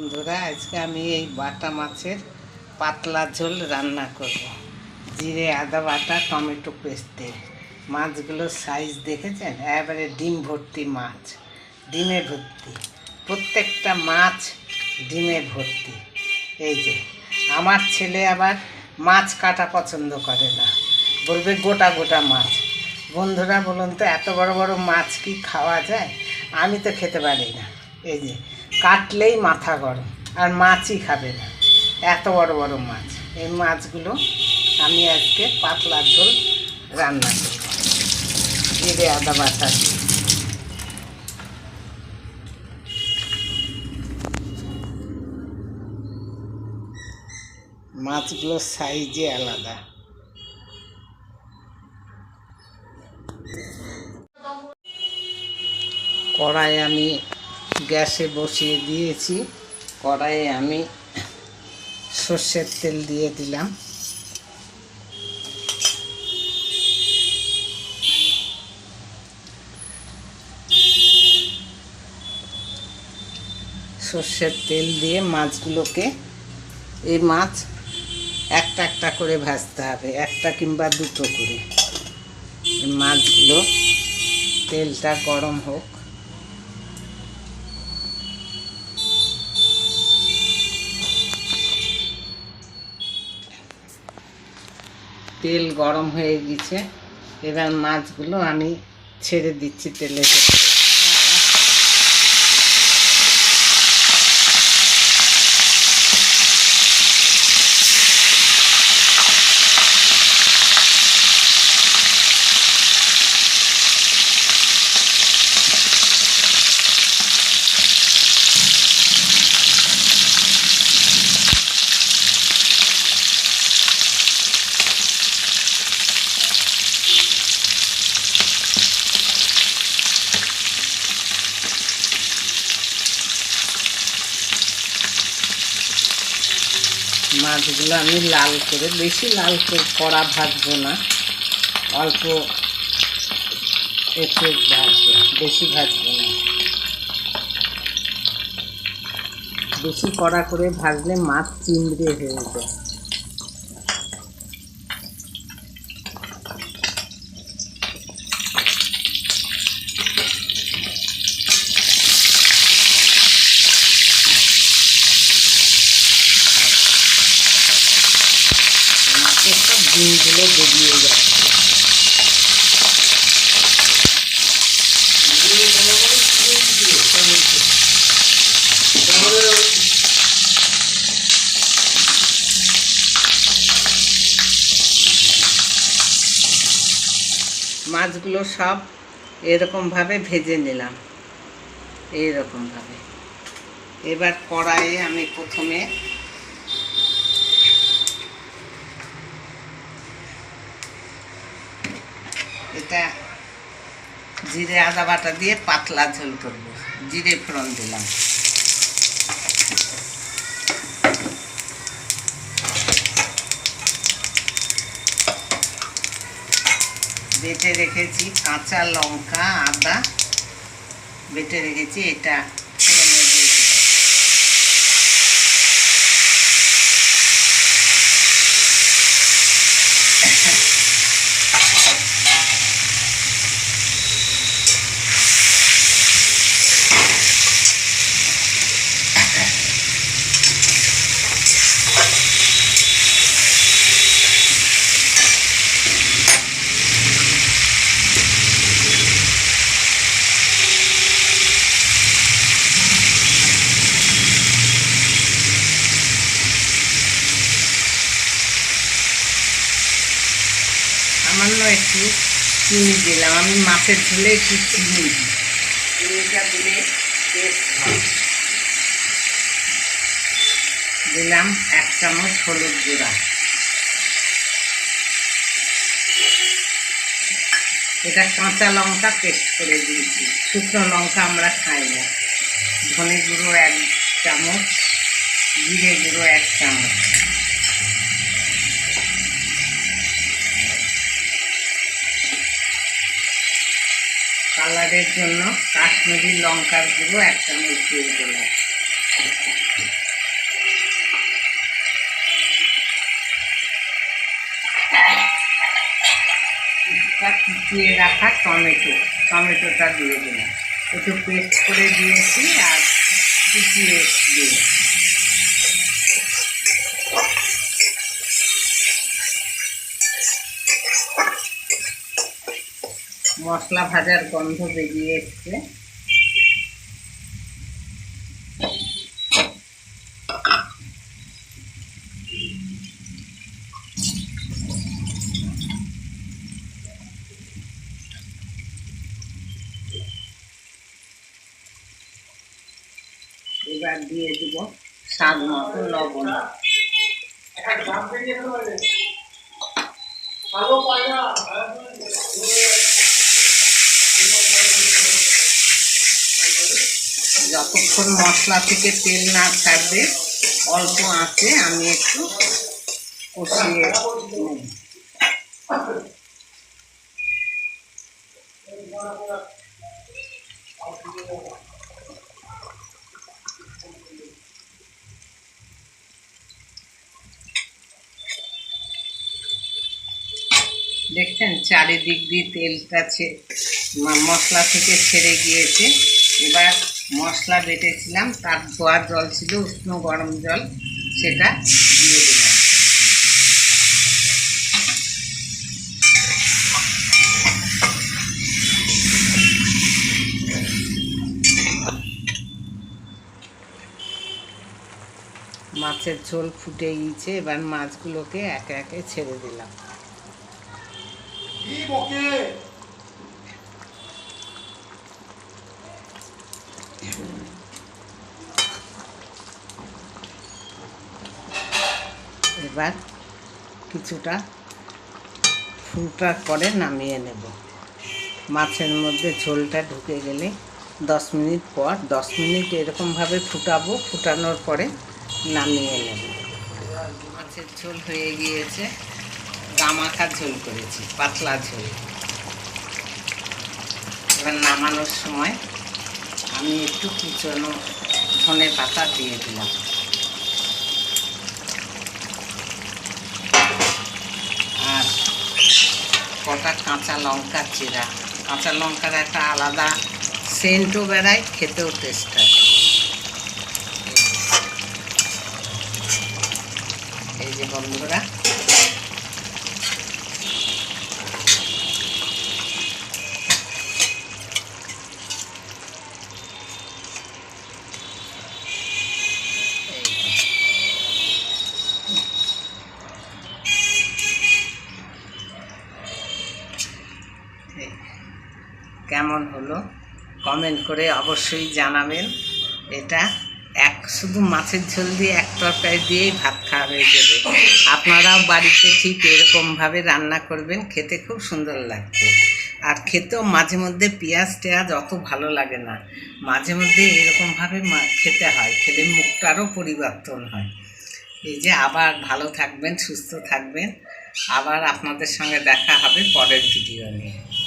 বন্ধুরা, আজকে আমি এই বাটা মাছের পাতলা ঝোল রান্না করব। জিরে, আদা বাটা, টমেটো পেস্টে মাছগুলোর সাইজ দেখেছেন? এবারে ডিম ভর্তি মাছ। ডিমে ভর্তি। প্রত্যেকটা মাছ ডিমে ভর্তি। এই যে, আমার ছেলে আবার মাছ কাটা পছন্দ করে না। বলবে গোটা গোটা মাছ। বন্ধুরা, বলুন তো, এত বড় বড় মাছ কি খাওয়া যায়? আমি তো খেতে পারি না। এই যে কাটলেই মাথা গরম, আর মাছই খাবে না। এত বড় বড় মাছ। এই মাছগুলো আমি আজকে পাতলা ঝোল রান্না করব। জিরে, আদা বাটা দিয়ে। মাছগুলোর সাইজে আলাদা। কড়াই আমি গ্যাসে বসিয়ে দিয়েছি। কড়াইয়ে আমি সর্ষের তেল দিয়ে দিলাম। সর্ষের তেল দিয়ে মাছগুলোকে, এই মাছ একটা একটা করে ভাজতে হবে, একটা কিংবা দুটো করে। মাছগুলো তেলটা গরম হোক। তেল গরম হয়ে গেছে। এবার মাছগুলো আমি ছেড়ে দিচ্ছি তেলে মাছগুলো আমি লাল করে, বেশি লাল করে কড়া ভাজবো না, অল্প একটু ভাজবো, বেশি ভাজবো না। বেশি কড়া করে ভাজলে মাছ চিমড়ে হয়ে যায় মাছের সব ডিমগুলো মাছগুলো সব এরকমভাবে ভেজে নিলাম। এইরকমভাবে এবার কড়াইয়ে আমি প্রথমে এটা জিরে আদা বাটা দিয়ে পাতলা ঝোল করব। জিরে ফোড়ন দিলাম। বেটে রেখেছি কাঁচা লঙ্কা, আদা। বেটে রেখেছি এটা ফোড়নে দিয়ে দিলাম। সামান্য একটু চিনি দিলাম। আমি মাছের ঝোলে একটু চিনি দিই। চিনিটা দিলে টেস্ট হয়। দিলাম এক চামচ হলুদ গুঁড়া। এটা কাঁচা লঙ্কা পেস্ট করে দিয়েছি। শুকনো লঙ্কা আমরা খাই না। ধনে গুঁড়ো এক চামচ, জিরে গুঁড়ো এক চামচ। কালারের জন্য কাশ্মীরি লঙ্কার গুঁড়ো এক চামচ দিয়ে দেব কুচিয়ে রাখা টমেটো। টমেটোটা দিয়ে দিলাম। একটু পেস্ট করে দিয়েছি আর কুচিয়ে দিয়েছি মশলা ভাজার গন্ধ বেরিয়ে এসছে। এবার দিয়ে দিব স্বাদ মতো লবণ। যতক্ষণ মশলা থেকে তেল না ছাড়বে অল্প আঁচে আমি একটু কষিয়ে দেখছেন, চারিদিক দিয়ে তেলটা মশলা থেকে ছেড়ে গিয়েছে। এবার মশলা বেটেছিলাম, তার ধোয়া জল ছিল, উষ্ণ গরম জল, সেটা দিয়ে দিলাম। মাছের ঝোল ফুটে গিয়েছে, এবার মাছগুলোকে একে একে ছেড়ে দিলাম। এবার কিছুটা ফুলটার পরে নামিয়ে নেব। মাছের মধ্যে ঝোলটা ঢুকে গেলে দশ মিনিট পর, দশ মিনিট এরকমভাবে ফুটাবো, ফুটানোর পরে নামিয়ে নেব। মাছের ঝোল হয়ে গিয়েছে। গামাখা ঝোল করেছি, পাতলা ঝোল। এবার নামানোর সময় আমি একটু কুচনো ধনে পাতা দিয়ে দিলাম। কটা কাঁচা লঙ্কা চিরা। কাঁচা লঙ্কার একটা আলাদা সেন্টও বেড়ায়, খেতেও টেস্ট হয়। এই যে বন্ধুরা কেমন হলো? কমেন্ট করে অবশ্যই জানাবেন। এটা এক, শুধু মাছের ঝোল দিয়ে এক তরকারি দিয়েই ভাত খাওয়া হয়ে যাবে। আপনারাও বাড়িতে ঠিক এরকমভাবে রান্না করবেন, খেতে খুব সুন্দর লাগবে। আর খেতেও মাঝে মধ্যে পেঁয়াজ টেয়াজ অত ভালো লাগে না। মাঝে মধ্যে এরকমভাবে খেতে হয়, খেলে মুখটারও পরিবর্তন হয়। এই যে আবার ভালো থাকবেন, সুস্থ থাকবেন। আবার আপনাদের সঙ্গে দেখা হবে পরের ভিডিও নিয়ে।